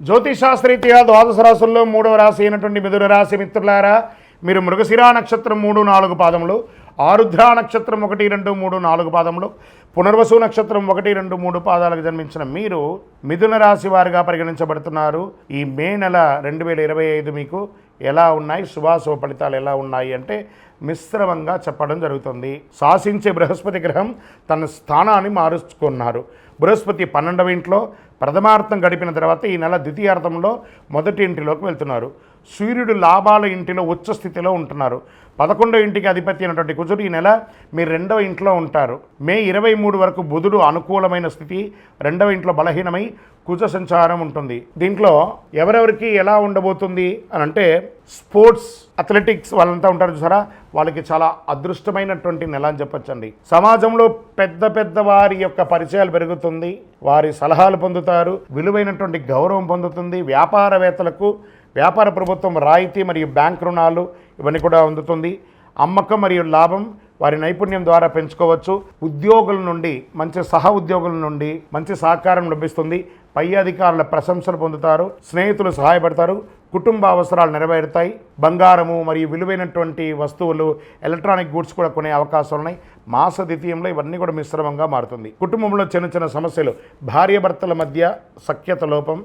జ్యోతిషాస్త్రీత్యా ద్వాదశ రాశుల్లో మూడవ రాశి అయినటువంటి మిథున రాశి మిత్రులారా మీరు మృగశిరా నక్షత్రం మూడు నాలుగు పాదములు ఆరుద్ర నక్షత్రం ఒకటి రెండు మూడు నాలుగు పాదములు పునర్వసు నక్షత్రం ఒకటి రెండు మూడు పాదాలకు జన్మించిన మీరు మిథున రాశి వారిగా పరిగణించబడుతున్నారు. ఈ మే నెల రెండు వేల ఇరవై ఐదు మీకు ఎలా ఉన్నాయి? శుభాశుభ ఫలితాలు ఎలా ఉన్నాయి అంటే మిశ్రమంగా చెప్పడం జరుగుతుంది. శాసించే బృహస్పతి గ్రహం తన స్థానాన్ని మారుచుకున్నారు బృహస్పతి పన్నెండవ ఇంట్లో ప్రథమార్థం గడిపిన తర్వాత ఈ నెల ద్వితీయార్థంలో మొదటి ఇంటిలోకి వెళ్తున్నారు. సూర్యుడు లాభాల ఇంటిలో ఉచ్చ స్థితిలో ఉంటున్నారు. పదకొండో ఇంటికి అధిపతి అయినటువంటి కుజుడు ఈ నెల మీరు రెండవ ఇంట్లో ఉంటారు. మే ఇరవై మూడు వరకు బుధుడు అనుకూలమైన స్థితి రెండవ ఇంట్లో బలహీనమై కుజ సంచారం ఉంటుంది. దీంట్లో ఎవరెవరికి ఎలా ఉండబోతుంది అని అంటే స్పోర్ట్స్ అథ్లెటిక్స్ వాళ్ళంతా ఉంటారు చూసారా? వాళ్ళకి చాలా అదృష్టమైనటువంటి నెల అని చెప్పొచ్చండి. సమాజంలో పెద్ద పెద్ద వారి యొక్క పరిచయాలు పెరుగుతుంది. వారి సలహాలు పొందుతారు. విలువైనటువంటి గౌరవం పొందుతుంది. వ్యాపారవేత్తలకు వ్యాపార ప్రభుత్వం రాయితీ మరియు బ్యాంక్ రుణాలు ఇవన్నీ కూడా అందుతుంది. అమ్మకం మరియు లాభం వారి నైపుణ్యం ద్వారా పెంచుకోవచ్చు. ఉద్యోగుల నుండి మంచి సహ ఉద్యోగుల నుండి మంచి సహకారం లభిస్తుంది. పై అధికారుల ప్రశంసలు పొందుతారు. స్నేహితులు సహాయపడతారు. కుటుంబ అవసరాలు నెరవేరుతాయి. బంగారము మరియు విలువైనటువంటి వస్తువులు ఎలక్ట్రానిక్ గూడ్స్ కూడా కొనే అవకాశాలు ఉన్నాయి. మాస ద్వితీయంలో ఇవన్నీ కూడా మిశ్రమంగా మారుతుంది. కుటుంబంలో చిన్న చిన్న సమస్యలు భార్యాభర్తల మధ్య సఖ్యత లోపం